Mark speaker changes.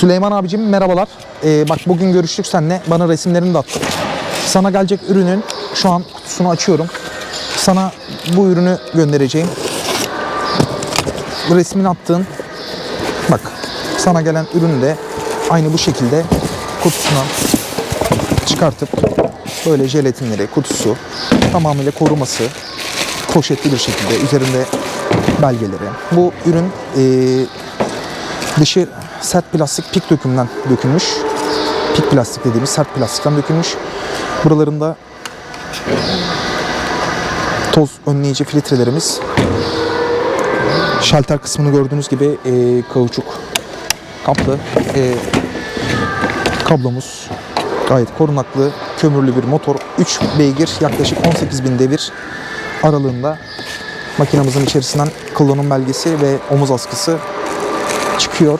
Speaker 1: Süleyman abicim merhabalar. Ee, bak bugün görüştük seninle. Bana resimlerini de attın. Sana gelecek ürünün şu an kutusunu açıyorum. Sana bu ürünü göndereceğim. Bu resmini attığın bak sana gelen ürünü de aynı bu şekilde kutusuna çıkartıp böyle jelatinleri, kutusu tamamıyla koruması poşetli bir şekilde üzerinde belgeleri. Bu ürün eee Dışı sert plastik pik dökümden dökülmüş. Pik plastik dediğimiz sert plastikten dökülmüş. Buralarında toz önleyici filtrelerimiz. Şalter kısmını gördüğünüz gibi e, kauçuk kaplı e, kablomuz gayet korunaklı kömürlü bir motor 3 beygir yaklaşık 18.000 devir aralığında makinamızın içerisinden klonun belgesi ve omuz askısı çıkıyor.